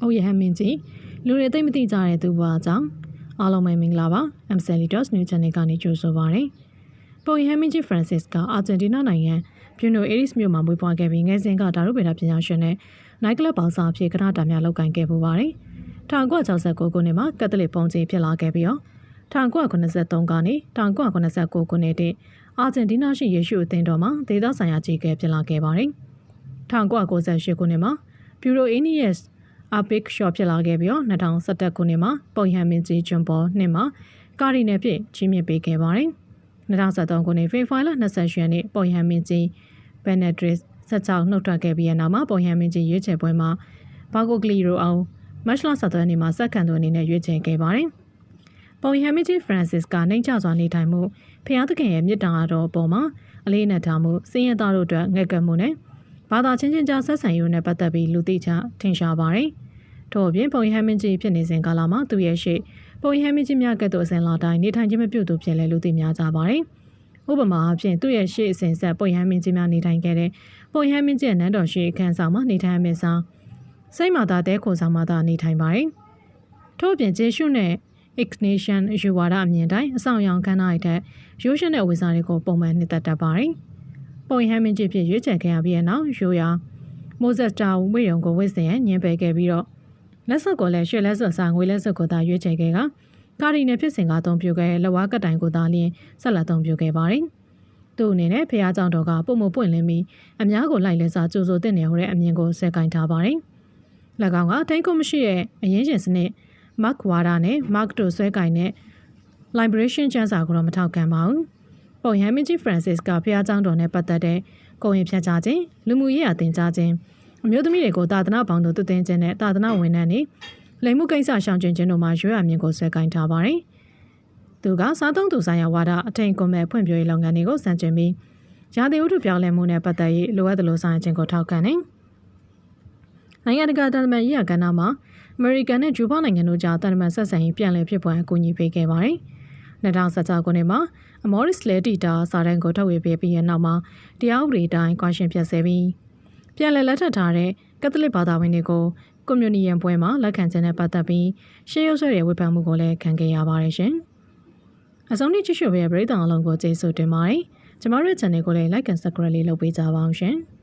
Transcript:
။အုတ်ရဟန်းမင်းကြီးလူတွေသိမ့်မသိကြတဲ့သူဘွားကြောင့်အားလုံးပဲမင်္ဂလာပါ။ Amselitos New Channel ကနေကြိုဆိုပါရစေ။ပုံရဟန်းမင်းကြီး Francis ကအာဂျင်တီးနားနိုင်ငံဘျူနိုအေရစ်မြို့မှာမွေးဖွားခဲ့ပြီးငယ်စဉ်ကဒါရုဗေဒပညာရှင်နဲ့နိုင်ကလပ်ပေါင်းစားအဖြစ်ကဏ္ဍတာများလုပ်ကိုင်ခဲ့ပူပါတယ်။1969ခုနှစ်မှာကက်သလစ်ပုံကြီးဖြစ်လာခဲ့ပြီးတော့1983ကနေ1989ခုနှစ်တည်းအာဂျင်တီးနားရှိယေရှုအသင်းတော်မှာဒေသဆိုင်ရာကြီးကဲဖြစ်လာခဲ့ပါတယ်။1998ခုနှစ်မှာဘျူရိုအေနီယက် အပစ်ရှော့ဖြစ်လာခဲ့ပြီးတော့2011ခုနှစ်မှာပုံရဟမင်းကြီးဂျွန်ပေါ်နှစ်မှာကာရီနယ်ဖြစ်ကြီးမြင့်ပေးခဲ့ပါတယ်။2013ခုနှစ်ဖေဖော်ဝါရီလ28ရက်နေ့ပုံရဟမင်းကြီးဘယ်နက်ဒရစ်ဆက်ချောင်းနှုတ်ထွက်ခဲ့ပြီးတဲ့နောက်မှာပုံရဟမင်းကြီးရွေးချယ်ပွဲမှာဘာဂိုကလီရိုအောင်မတ်လ17ရက်နေ့မှာစက္ကန့်သူအနေနဲ့ရွေးချယ်ခဲ့ပါတယ်။ပုံရဟမင်းကြီးဖရန်စစ်ကနှိမ့်ချစွာနေထိုင်မှုဖျားသခင်ရဲ့မြစ်တာတော်အပေါ်မှာအလေးနက်ထားမှုစည်ရင်သားတို့အတွက်ငဲ့ကပ်မှုနဲ့ဘာသာချင်းချင်းကြားဆက်ဆံရေးနဲ့ပတ်သက်ပြီးလူသိချထင်ရှားပါတယ်။ ထို့အပြင်ပုံရဟမင်းကြီးဖြစ်နေစဉ်ကာလမှာသူရဲ့ရှေ့ပုံရဟမင်းကြီးများကဲ့သို့အစဉ်လာတိုင်းနေထိုင်ခြင်းမပြုသူဖြစ်လဲလူသိများကြပါတယ်။ဥပမာအဖြစ်သူ့ရဲ့ရှေ့အစဉ်ဆက်ပုံရဟမင်းကြီးများနေထိုင်ခဲ့တဲ့ပုံရဟမင်းကြီးရဲ့နန်းတော်ရှိအခန်းဆောင်မှာနေထိုင်ရမယ့်ဆောင်စိတ်မာသာတဲခိုဆောင်မှာသာနေထိုင်ပါတယ်။ထို့အပြင်ဂျေရှုနဲ့ Ignatian ယူဝါဒအမြင်တိုင်းအဆောင်ရောင်ခန်းနားရိုက်တဲ့ရိုးရှင်းတဲ့ဝေစာတွေကိုပုံမှန်နှစ်သက်တတ်ပါတယ်။ပုံရဟမင်းကြီးဖြစ်ရွေးချယ်ခဲ့ရပြီးတဲ့နောက်ရိုးရာမိုဇက်တာဝိရုံကိုဝစ်စင်ညင်ပယ်ခဲ့ပြီးတော့ လက်စွပ်ကိုလည်းရွှေလက်စွပ်စာငွေလက်စွပ်ကိုသာရွေးချယ်ခဲ့ကကာရီနယ်ဖြစ်စဉ်ကအသုံးပြုခဲ့လက်ဝါးကတိုင်ကိုသာလျှင်ဆက်လက်သုံးပြုခဲ့ပါတယ်။သူ့အနေနဲ့ဖះเจ้าတော်ကပုံမပွင့်လင်းပြီးအများကိုလိုက်လဲစာကြိုးစိုးတဲ့နေဟိုတဲ့အမြင်ကိုဆက်ကင်ထားပါတယ်။၎င်းကတိုင်းကွန်မရှိရဲ့အရင်ရှင်စနစ် Mark Wada နဲ့ Mark တို့ဆွဲကင်တဲ့ Liberation ကျမ်းစာကိုတော့မထောက်ခံပါဘူး။ပုံရဟမင်းကြီး Francis ကဖះเจ้าတော်နဲ့ပတ်သက်တဲ့ကိုရင်ဖြတ်ကြားခြင်းလူမှုရေးအသင်ကြားခြင်း အမျိုးသမီးတွေကိုတာသနာပေါင်းတို့တုတင်ခြင်းနဲ့တာသနာဝန်ထမ်းတွေလိမ်မှုကိစ္စရှောင်ကျဉ်ခြင်းတို့မှာရွေးရမြင်ကိုဆွဲကင်ထားပါတယ်။သူကစားသုံးသူဆိုင်ရာဝါဒအထင်ကွန်မဲ့ဖွံ့ဖြိုးရေးလုပ်ငန်းတွေကိုစံကျင်ပြီးရာသီဥတုပြောင်းလဲမှုနဲ့ပတ်သက်ရေးလိုအပ်သလိုဆိုင်ခြင်းကိုထောက်ခံနေ။နိုင်ငံတကာတန်တမန်ရေးရာကဏ္ဍမှာအမေရိကန်နဲ့ဂျူဘာနိုင်ငံတို့ကြားတန်တမန်ဆက်ဆံရေးပြန်လည်ဖြစ်ပေါ်အကူအညီပေးခဲ့ပါတယ်။2016ခုနှစ်မှာအမော်ရစ်လေတီတာစာတမ်းကိုထုတ်ဝေပေးပြီးတဲ့နောက်မှာတရားဥပဒေတိုင်းကွာရှင်းပြတ်ဆဲပြီး ပြန်လည်လက်ထပ်ထားတဲ့ကက်သလစ်ဘာသာဝင်တွေကိုကွန်မြူနီယံပွဲမှာလက်ခံခြင်းနဲ့ပတ်သက်ပြီးရှေးရုပ်ဆွဲရဲ့ဝေဖန်မှုကိုလည်းခံခဲ့ရပါတယ်ရှင်။အဆုံးထိကြည့်ရှုပေးတဲ့ပရိသတ်အလုံးကိုကျေးဇူးတင်ပါတယ်။ကျမတို့ channel ကိုလည်း like and subscribe လေးလုပ်ပေးကြပါအောင်ရှင်။